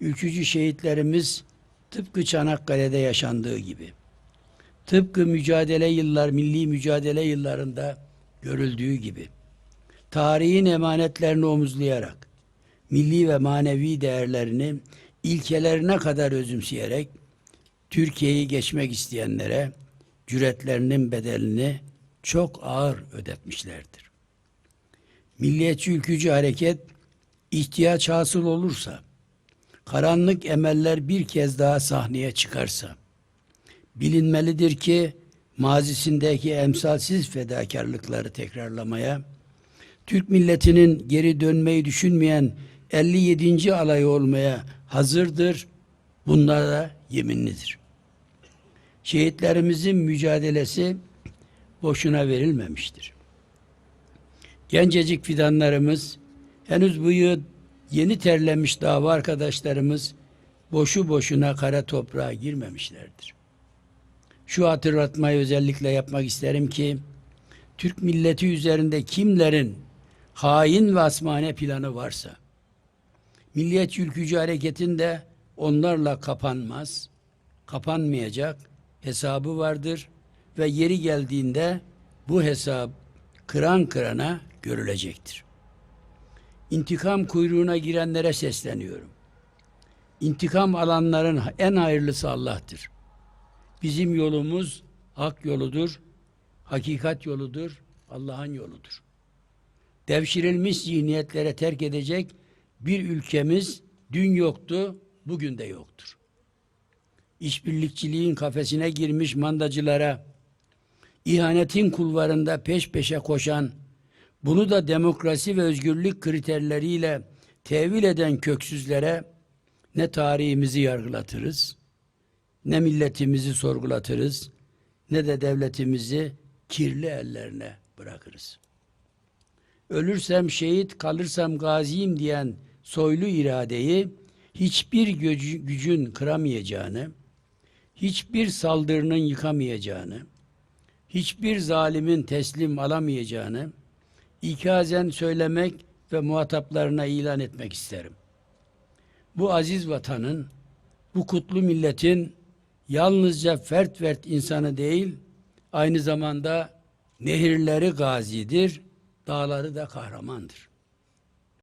ülkücü şehitlerimiz tıpkı Çanakkale'de yaşandığı gibi, tıpkı mücadele yıllar, milli mücadele yıllarında görüldüğü gibi, tarihin emanetlerini omuzlayarak, milli ve manevi değerlerini ilkelerine kadar özümseyerek, Türkiye'yi geçmek isteyenlere cüretlerinin bedelini çok ağır ödetmişlerdir. Milliyetçi ülkücü hareket ihtiyaç hasıl olursa, karanlık emeller bir kez daha sahneye çıkarsa, bilinmelidir ki mazisindeki emsalsiz fedakarlıkları tekrarlamaya, Türk milletinin geri dönmeyi düşünmeyen 57. alay olmaya hazırdır. Bunlar da yeminlidir. Şehitlerimizin mücadelesi boşuna verilmemiştir. Gencecik fidanlarımız, henüz bu yeni terlemiş dava arkadaşlarımız boşu boşuna kara toprağa girmemişlerdir. Şu hatırlatmayı özellikle yapmak isterim ki, Türk milleti üzerinde kimlerin hain ve asmane planı varsa, Milliyetçi Ülkücü Hareket'in de onlarla kapanmaz, kapanmayacak hesabı vardır ve yeri geldiğinde bu hesap kıran kırana görülecektir. İntikam kuyruğuna girenlere sesleniyorum. İntikam alanların en hayırlısı Allah'tır. Bizim yolumuz hak yoludur, hakikat yoludur, Allah'ın yoludur. Devşirilmiş zihniyetlere terk edecek bir ülkemiz dün yoktu, bugün de yoktur. İşbirlikçiliğin kafesine girmiş mandacılara, ihanetin kulvarında peş peşe koşan, bunu da demokrasi ve özgürlük kriterleriyle tevil eden köksüzlere ne tarihimizi yargılatırız, ne milletimizi sorgulatırız, ne de devletimizi kirli ellerine bırakırız. Ölürsem şehit, kalırsam gaziyim diyen soylu iradeyi hiçbir gücü- gücün kıramayacağını, hiçbir saldırının yıkamayacağını, hiçbir zalimin teslim alamayacağını ikazen söylemek ve muhataplarına ilan etmek isterim. Bu aziz vatanın, bu kutlu milletin yalnızca fert fert insanı değil, aynı zamanda nehirleri gazidir, dağları da kahramandır.